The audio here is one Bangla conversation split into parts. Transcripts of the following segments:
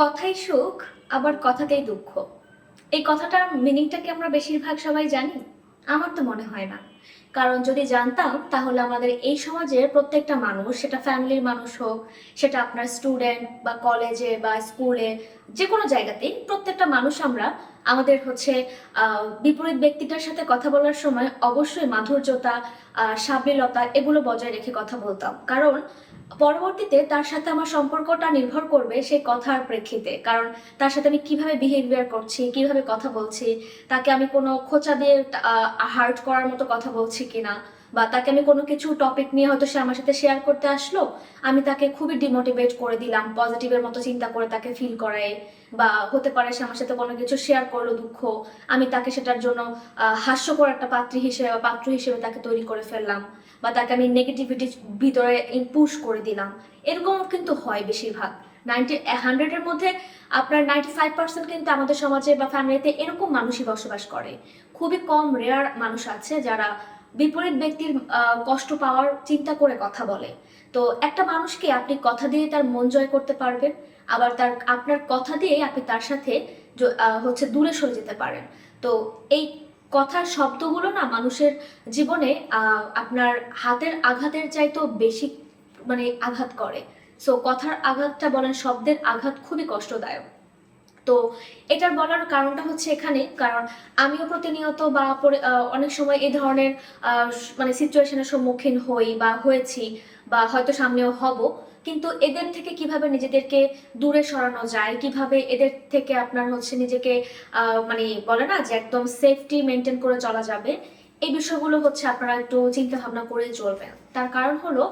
কথাই সুখ, আবার কথাতেই দুঃখ। এই কথাটার মিনিংটা কি আমরা বেশিরভাগ সবাই জানি? আমার তো মনে হয় না। কারণ যদি জানতাম, তাহলে আমাদের এই সমাজের প্রত্যেকটা মানুষ, সেটা ফ্যামিলির মানুষ হোক, সেটা আপনার স্টুডেন্ট বা কলেজে বা স্কুলে যে কোনো জায়গাতেই প্রত্যেকটা মানুষ আমরা আমাদের হচ্ছে বিপরীত ব্যক্তিটার সাথে কথা বলার সময় অবশ্যই মাধুর্যতা সাবলীলতা, এগুলো বজায় রেখে কথা বলতাম। কারণ পরবর্তীতে তার সাথে আমার সম্পর্কটা নির্ভর করবে সেই কথার প্রেক্ষিতে। কারণ তার সাথে আমি কীভাবে বিহেভিয়ার করছি, কীভাবে কথা বলছি, তাকে আমি কোনো খোঁচা দিয়ে হার্ট করার মতো কথা বলছি কিনা, বা তাকে আমি কোনো কিছু টপিক নিয়ে হয়তো সে আমার সাথে শেয়ার করতে আসলো, আমি তাকে খুবই ডিমোটিভেট করে দিলাম পজিটিভের মতো চিন্তা করে তাকে ফিল করাই বা হতে পারে সে আমার সাথে কোনো কিছু শেয়ার করল দুঃখ, আমি তাকে সেটার জন্য হাস্যকর একটা পাত্রী হিসেবে, পাত্র হিসেবে তাকে তৈরি করে ফেললাম। বা তাকে আমি নেগেটিভিটির ভিতরে পুশ করে দিলাম, এরকম কিন্তু হয় বেশিরভাগ। নাইনটি হান্ড্রেডের মধ্যে আপনার নাইনটি ফাইভ পার্সেন্ট কিন্তু আমাদের সমাজে বা ফ্যামিলিতে এরকম মানুষই বসবাস করে। খুবই কম রেয়ার মানুষ আছে যারা বিপরীত ব্যক্তির কষ্ট পাওয়ার চিন্তা করে কথা বলে। তো একটা মানুষকে আপনি কথা দিয়ে তার মন জয় করতে পারবেন, আবার তার, আপনার কথা দিয়ে আপনি তার সাথে হচ্ছে দূরে সরে যেতে পারেন। তো এই কথার শব্দগুলো না মানুষের জীবনে আপনার হাতের আঘাতের চাইতেও বেশি মানে আঘাত করে। সো কথার আঘাতটা বলেন শব্দের আঘাত খুবই কষ্টদায়ক। তো এটার বলার কারণটা হচ্ছে এখানে, কারণ আমিও প্রতিনিয়ত বা অনেক সময় এই ধরনের মানে সিচুয়েশনের সম্মুখীন হই বা হয়েছি বা হয়তো সামনেও হব। কিন্তু এদের থেকে কীভাবে নিজেদেরকে দূরে সরানো যায়? কীভাবে এদের থেকে আপনার হচ্ছে নিজেকে মানে বলে না যে একদম সেফটি মেনটেন করে চলা যাবে? এই বিষয়গুলো হচ্ছে আপনারা একটু চিন্তা ভাবনা করে চলবেন। তার কারণ হলো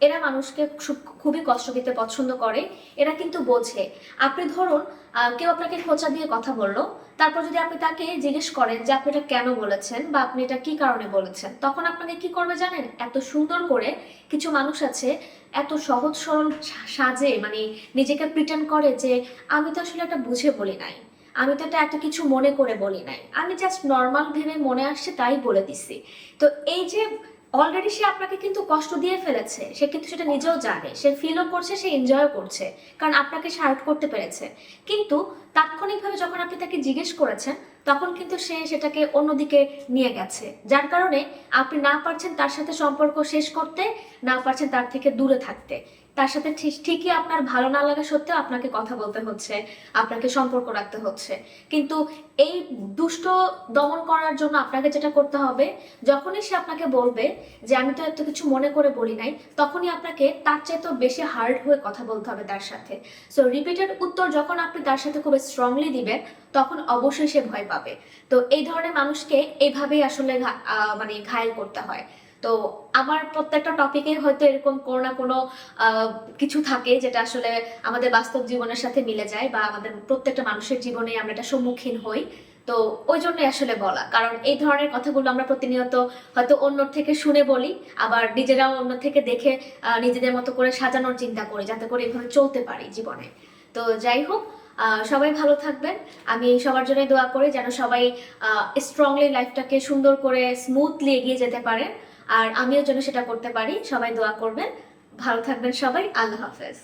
এরা মানুষকে খুব- খুবই কষ্ট দিতে পছন্দ করে, এরা কিন্তু বোঝে। আপনি ধরুন কেউ আপনাকে খোঁচা দিয়ে কথা বলল, তারপর যদি আপনি তাকে জিজ্ঞেস করেন যে আপনি এটা কেন বলেছেন বা আপনি এটা কি কারণে বলেছেন, তখন আপনাকে কি করবে জানেন? এত সুন্দর করে কিছু মানুষ আছে, এত সহজ সরল সাজে মানে নিজেকে প্রিটেন্ড করে যে আমি তো আসলে এটা বুঝে বলি নাই, আমি তো এটা এত কিছু মনে করে বলি নাই, আমি জাস্ট নর্মাল ভেবে মনে আসছে তাই বলে দিছি। তো এই যে অলরেডি সে আপনাকে কিন্তু কষ্ট দিয়ে ফেলেছে। সে কিন্তু সেটা নিজেও জানে। সে ফিলও করছে, সে এনজয়ও করছে। কারণ আপনাকে সে হার্ট করতে পেরেছে। কিন্তু তাৎক্ষণিকভাবে যখন আপনি তাকে জিজ্ঞেস করেছেন, তখন কিন্তু সে সেটাকে অন্যদিকে নিয়ে গেছে। যার কারণে আপনি না পারছেন তার সাথে সম্পর্ক শেষ করতে, না পারছেন তার থেকে দূরে থাকতে। তার সাথে ঠিক- ঠিকই আপনার ভালো না লাগা সত্ত্বেও আপনাকে কথা বলতে হচ্ছে, আপনাকে সম্পর্ক রাখতে হচ্ছে। কিন্তু এই দুষ্ট দমন করার জন্য আপনাকে যেটা করতে হবে, যখনই সে আপনাকে বলবে যে, আমি তো এত কিছু মনে করে বলি নাই, তখনই আপনাকে তার চাইতেও বেশি হার্ড হয়ে কথা বলতে হবে তার সাথে। সো রিপিটেড উত্তর যখন আপনি তার সাথে খুব স্ট্রংলি দিবেন, তখন অবশ্যই সে ভয় পাবে। তো এই ধরনের মানুষকে এইভাবেই আসলে মানে ঘায়েল করতে হয়। তো আমার প্রত্যেকটা টপিকে হয়তো এরকম কোনো না কোনো কিছু থাকে যেটা আসলে আমাদের বাস্তব জীবনের সাথে মিলে যায় বা আমাদের প্রত্যেকটা মানুষের জীবনে আমরা এটা সম্মুখীন হই। তো ওই জন্যই আসলে বলা। কারণ এই ধরনের কথাগুলো আমরা প্রতিনিয়ত হয়তো অন্যর থেকে শুনে বলি, আবার নিজেরাও অন্য থেকে দেখে নিজেদের মতো করে সাজানোর চিন্তা করি, যাতে করে এভাবে চলতে পারি জীবনে। তো যাই হোক সবাই ভালো থাকবেন। আমি সবার জন্য দোয়া করি যেন সবাই স্ট্রংলি লাইফটাকে সুন্দর করে স্মুথলি এগিয়ে যেতে পারেন আর আমিও যেন সেটা করতে পারি, সবাই দোয়া করবেন। ভালো থাকবেন সবাই, আল্লাহ হাফেজ।